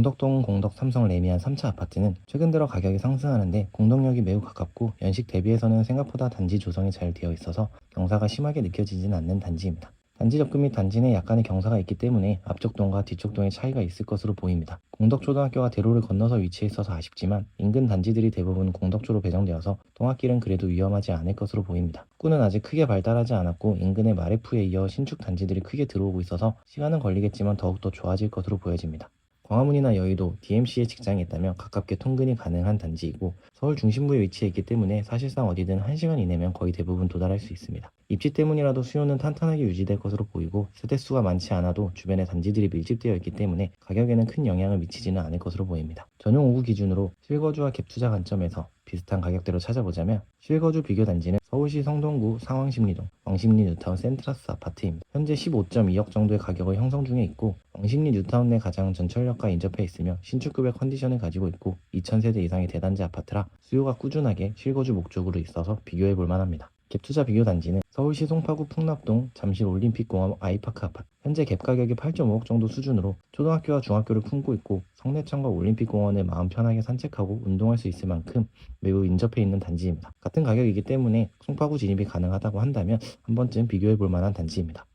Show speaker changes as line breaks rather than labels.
공덕동 공덕 삼성 레미안 3차 아파트는 최근 들어 가격이 상승하는데 공동역이 매우 가깝고 연식 대비해서는 생각보다 단지 조성이 잘 되어 있어서 경사가 심하게 느껴지진 않는 단지입니다. 단지 접근 및 단지 내 약간의 경사가 있기 때문에 앞쪽 동과 뒤쪽 동의 차이가 있을 것으로 보입니다. 공덕초등학교가 대로를 건너서 위치해 있어서 아쉽지만 인근 단지들이 대부분 공덕초로 배정되어서 동학길은 그래도 위험하지 않을 것으로 보입니다. 학구는 아직 크게 발달하지 않았고 인근의 마레프에 이어 신축 단지들이 크게 들어오고 있어서 시간은 걸리겠지만 더욱더 좋아질 것으로 보여집니다. 광화문이나 여의도, DMC에 직장이 있다면 가깝게 통근이 가능한 단지이고 서울 중심부에 위치해 있기 때문에 사실상 어디든 1시간 이내면 거의 대부분 도달할 수 있습니다. 입지 때문이라도 수요는 탄탄하게 유지될 것으로 보이고 세대수가 많지 않아도 주변에 단지들이 밀집되어 있기 때문에 가격에는 큰 영향을 미치지는 않을 것으로 보입니다. 전용 5구 기준으로 실거주와 갭투자 관점에서 비슷한 가격대로 찾아보자면 실거주 비교 단지는 서울시 성동구 상황심리동 왕십리 뉴타운 센트라스 아파트입니다. 현재 15.2억 정도의 가격을 형성 중에 있고 왕십리 뉴타운 내 가장 전철역과 인접해 있으며 신축급의 컨디션을 가지고 있고 2,000세대 이상의 대단지 아파트라 수요가 꾸준하게 실거주 목적으로 있어서 비교해 볼 만합니다. 갭투자 비교 단지는 서울시 송파구 풍납동 잠실 올림픽공원 아이파크 아파트 현재 갭 가격이 8.5억 정도 수준으로 초등학교와 중학교를 품고 있고 성내천과 올림픽공원을 마음 편하게 산책하고 운동할 수 있을 만큼 매우 인접해 있는 단지입니다. 같은 가격이기 때문에 송파구 진입이 가능하다고 한다면 한 번쯤 비교해 볼 만한 단지입니다.